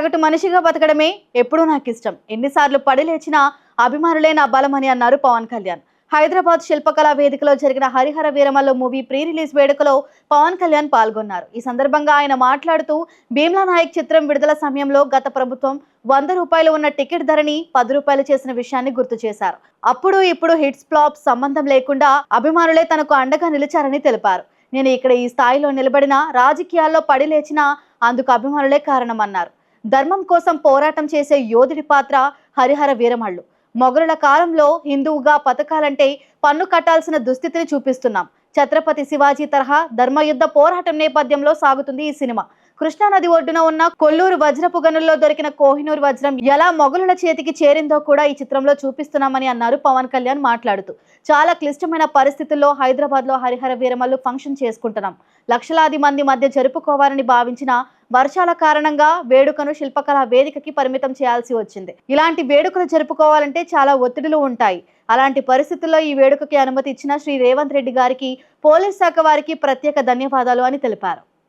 సగటు మనిషిగా బతకడమే ఎప్పుడూ నాకు ఇష్టం ఎన్నిసార్లు పడి లేచినా అభిమానులే నా బలమని అన్నారు పవన్ కళ్యాణ్. హైదరాబాద్ శిల్పకళా వేదికలో జరిగిన Harihara Veeramalla movie pre release వేడుకలో పవన్ కళ్యాణ్ పాల్గొన్నారు. ఈ సందర్భంగా ఆయన మాట్లాడుతూ భీమ్లా నాయక్ చిత్రం విడుదల సమయంలో గత ప్రభుత్వం వంద రూపాయలు ఉన్న టికెట్ ధరని పది రూపాయలు చేసిన విషయాన్ని గుర్తు చేశారు. అప్పుడు ఇప్పుడు హిట్స్ ఫ్లాప్ సంబంధం లేకుండా అభిమానులే తనకు అండగా నిలిచారని తెలిపారు. నేను ఇక్కడ ఈ స్థాయిలో నిలబడిన రాజకీయాల్లో పడి లేచినా అందుకు అభిమానులే కారణమన్నారు. ధర్మం కోసం పోరాటం చేసే యోధుడి పాత్ర హరిహర వీరమళ్ళు మొఘలుల కాలంలో హిందువుగా పథకాలంటే పన్ను కట్టాల్సిన దుస్థితిని చూపిస్తున్నాం. ఛత్రపతి శివాజీ తరహా ధర్మయుద్ధ పోరాటం నేపథ్యంలో సాగుతుంది ఈ సినిమా. కృష్ణానది ఒడ్డున ఉన్న కొల్లూరు వజ్రపు గనుల్లో దొరికిన కోహినూరు వజ్రం ఎలా మొఘలుల చేతికి చేరిందో కూడా ఈ చిత్రంలో చూపిస్తున్నామని అన్నారు పవన్ కళ్యాణ్ మాట్లాడుతూ. చాలా క్లిష్టమైన పరిస్థితుల్లో హైదరాబాద్లో హరిహర వీరమల్లు ఫంక్షన్ చేసుకుంటున్నాం. లక్షలాది మంది మధ్య జరుపుకోవాలని భావించిన వర్షాల కారణంగా వేడుకను శిల్పకళా వేదికకి పరిమితం చేయాల్సి వచ్చింది. ఇలాంటి వేడుకలు జరుపుకోవాలంటే చాలా ఒత్తిడులు ఉంటాయి. అలాంటి పరిస్థితుల్లో ఈ వేడుకకి అనుమతి ఇచ్చిన శ్రీ రేవంత్ రెడ్డి గారికి పోలీస్ శాఖ వారికి ప్రత్యేక ధన్యవాదాలు అని తెలిపారు.